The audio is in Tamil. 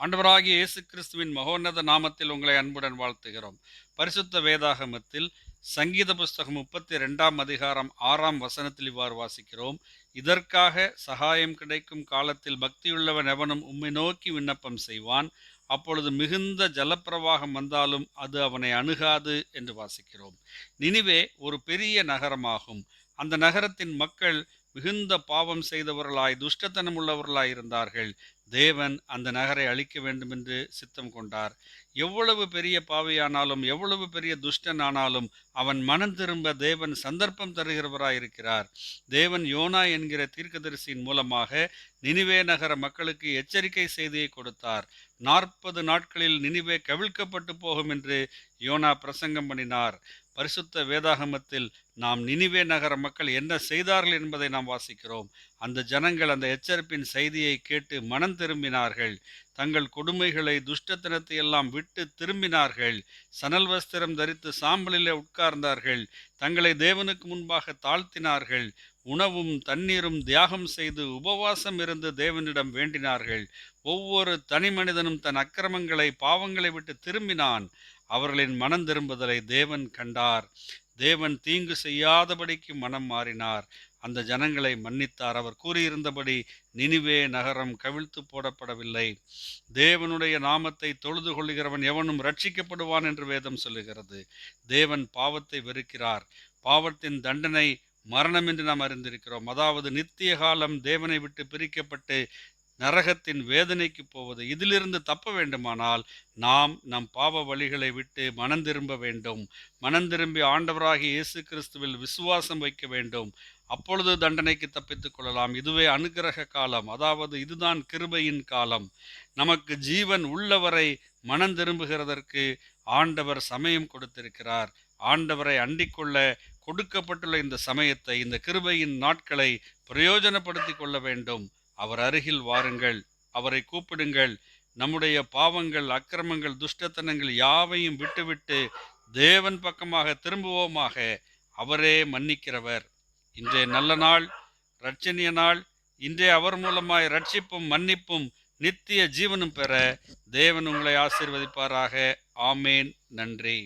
ஆண்டவராகிய இயேசு கிறிஸ்துவின் மகோன்னத நாமத்தில் உங்களை அன்புடன் வாழ்த்துகிறோம். பரிசுத்த வேதாகமத்தில் சங்கீத புஸ்தகம் முப்பத்தி ரெண்டாம் அதிகாரம் ஆறாம் வசனத்தில் இவ்வாறு வாசிக்கிறோம். இதற்காக சகாயம் கிடைக்கும் காலத்தில் பக்தியுள்ளவன் எவனும் உம்மை நோக்கி விண்ணப்பம் செய்வான். அப்பொழுது மிகுந்த ஜலப்பிரவாகம் வந்தாலும் அது அவனை அணுகாது என்று வாசிக்கிறோம். நினிவே ஒரு பெரிய நகரமாகும். அந்த நகரத்தின் மக்கள் மிகுந்த பாவம் செய்தவர்களாய் துஷ்டத்தனம் உள்ளவர்களாய் இருந்தார்கள் தேவன் அந்த நகரை அழிக்க வேண்டும் என்று சித்தம் கொண்டார். எவ்வளவு பெரிய பாவியானாலும் எவ்வளவு பெரிய துஷ்டன் ஆனாலும் அவன் மனம் திரும்ப தேவன் சந்தர்ப்பம் தருகிறவராயிருக்கிறார். தேவன் யோனா என்கிற தீர்க்கதரிசியின் மூலமாக நினிவே நகர மக்களுக்கு எச்சரிக்கை செய்தியை கொடுத்தார். நாற்பது நாட்களில் நினிவே கவிழ்க்கப்பட்டு போகும் என்று யோனா பிரசங்கம் பண்ணினார். பரிசுத்த வேதாகமத்தில் நாம் நினிவே நகர மக்கள் என்ன செய்தார்கள் என்பதை நாம் வாசிக்கிறோம். அந்த ஜனங்கள் அந்த எச்சரிப்பின் செய்தியை கேட்டு மனம் திரும்பினார்கள். தங்கள் கொடுமைகளை துஷ்டத்தனத்தை எல்லாம் விட்டு திரும்பினார்கள். சணல் வஸ்திரம் தரித்து சாம்பலிலே உட்கார்ந்தார்கள். தங்களை தேவனுக்கு முன்பாக தாழ்த்தினார்கள். உணவும் தண்ணீரும் தியாகம் செய்து உபவாசம் இருந்து தேவனிடம் வேண்டினார்கள். ஒவ்வொரு தனி மனிதனும் தன் அக்கிரமங்களை பாவங்களை விட்டு திரும்பினான். அவர்களின் மனம் திரும்புதலை தேவன் கண்டார். தேவன் தீங்கு செய்யாதபடிக்கு மனம் மாறினார். அந்த ஜனங்களை மன்னித்தார். அவர் கூறியிருந்தபடி நினிவே நகரம் கவிழ்த்து போடப்படவில்லை. தேவனுடைய நாமத்தை தொழுது கொள்கிறவன் எவனும் ரட்சிக்கப்படுவான் என்று வேதம் சொல்லுகிறது. தேவன் பாவத்தை வெறுக்கிறார். பாவத்தின் தண்டனை மரணம் என்று நாம் அறிந்திருக்கிறோம். அதாவது நித்திய காலம் தேவனை விட்டு பிரிக்கப்பட்டு நரகத்தின் வேதனைக்கு போவது. இதிலிருந்து தப்ப வேண்டுமானால் நாம் நம் பாவ வழிகளை விட்டு மனம் திரும்ப வேண்டும். மனம் திரும்பி ஆண்டவராகி இயேசு கிறிஸ்துவில் விசுவாசம் வைக்க வேண்டும். அப்பொழுது தண்டனைக்கு தப்பித்துக் கொள்ளலாம். இதுவே அனுகிரக காலம். அதாவது இதுதான் கிருபையின் காலம். நமக்கு ஜீவன் உள்ளவரை மனம் திரும்புகிறதற்கு ஆண்டவர் சமயம் கொடுத்திருக்கிறார். ஆண்டவரை அண்டிக்கொள்ள கொடுக்கப்பட்டுள்ள இந்த சமயத்தை இந்த கிருபையின் நாட்களை பிரயோஜனப்படுத்தி கொள்ள வேண்டும். அவர் அருகில் வாருங்கள் அவரை கூப்பிடுங்கள். நம்முடைய பாவங்கள் அக்கிரமங்கள் துஷ்டத்தனங்கள் யாவையும் விட்டுவிட்டு தேவன் பக்கமாக திரும்புவோமாக அவரே மன்னிக்கிறவர். இன்றைய நல்ல நாள் ரட்சணிய நாள். இன்றைய அவர் மூலமாய் ரட்சிப்பும் மன்னிப்பும் நித்திய ஜீவனும் பெற தேவன் உங்களை ஆசீர்வதிப்பாராக. ஆமேன். நன்றி.